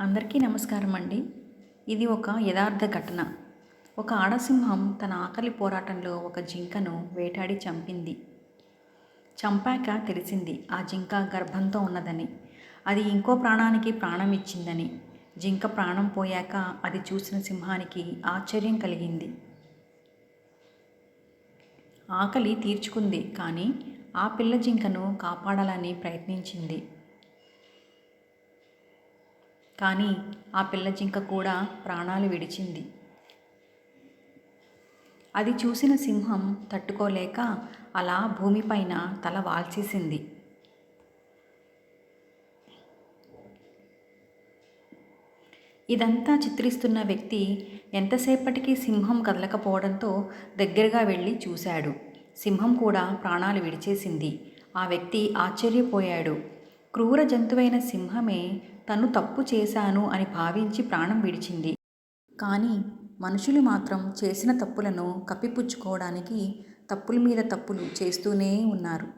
అందరికీ నమస్కారం అండి ఇది ఒక యథార్థ ఘటన. ఒక ఆడసింహం తన ఆకలి పోరాటంలో ఒక జింకను వేటాడి చంపింది. చంపాక తెలిసింది ఆ జింక గర్భంతో ఉన్నదని. అది ఇంకో ప్రాణానికి ప్రాణం ఇచ్చిందని. జింక ప్రాణం పోయాక అది చూసిన సింహానికి ఆశ్చర్యం కలిగింది. ఆకలి తీర్చుకుంది కానీ ఆ పిల్ల జింకను కాపాడాలని ప్రయత్నించింది. కానీ ఆ పిల్ల జింక కూడా ప్రాణాలు విడిచింది. అది చూసిన సింహం తట్టుకోలేక అలా భూమిపైన తల వాల్చేసింది. ఇదంతా చిత్రిస్తున్న వ్యక్తి ఎంతసేపటికి సింహం కదలకపోవడంతో దగ్గరగా వెళ్ళి చూశాడు. సింహం కూడా ప్రాణాలు విడిచేసింది. ఆ వ్యక్తి ఆశ్చర్యపోయాడు. క్రూర జంతువైన సింహమే తను తప్పు చేశాను అని భావించి ప్రాణం విడిచింది. కానీ మనుషులు మాత్రం చేసిన తప్పులను కప్పిపుచ్చుకోవడానికి తప్పుల మీద తప్పులు చేస్తూనే ఉన్నారు.